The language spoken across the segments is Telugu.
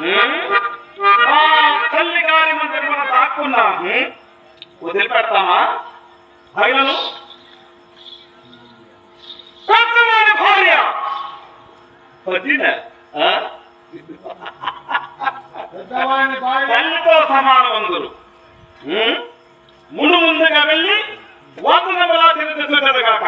మా తల్లి గారి మందిరం మనం దాక్కున్నా వదిలిపెడతామా మహిళను పెద్దవాడి భార్య వదిన తల్లితో సమానం అందరు ముందు ముందుగా వెళ్ళి వందనములా తిరుగుతుంది కాక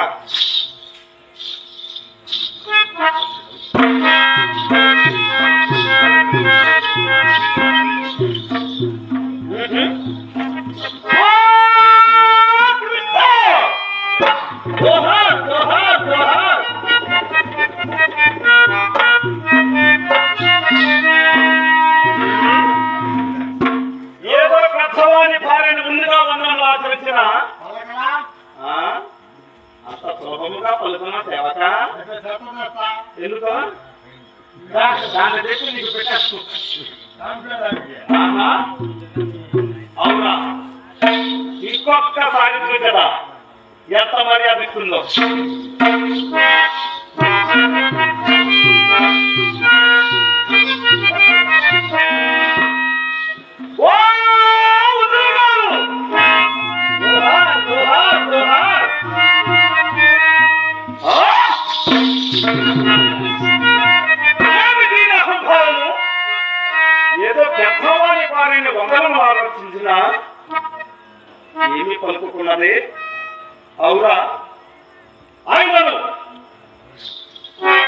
ఎందుకు? దా- దాన్ని నీకు పెట్టేస్తూ జోహార్! చూసారా ఎంత మర్యాద ఇస్తుందో ఏదో పెద్దవారి వారిని వందలను ఆలోచించిన ఏమి పలుకుకున్నది అవురా ఆయనను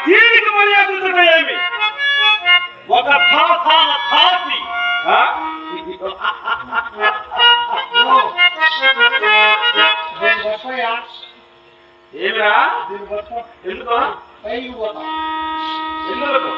దీనికి మర్యాద ఏమి? ఒక థాసాన థాసి ఏమిరా? ఎందుకు? ఎందుకు?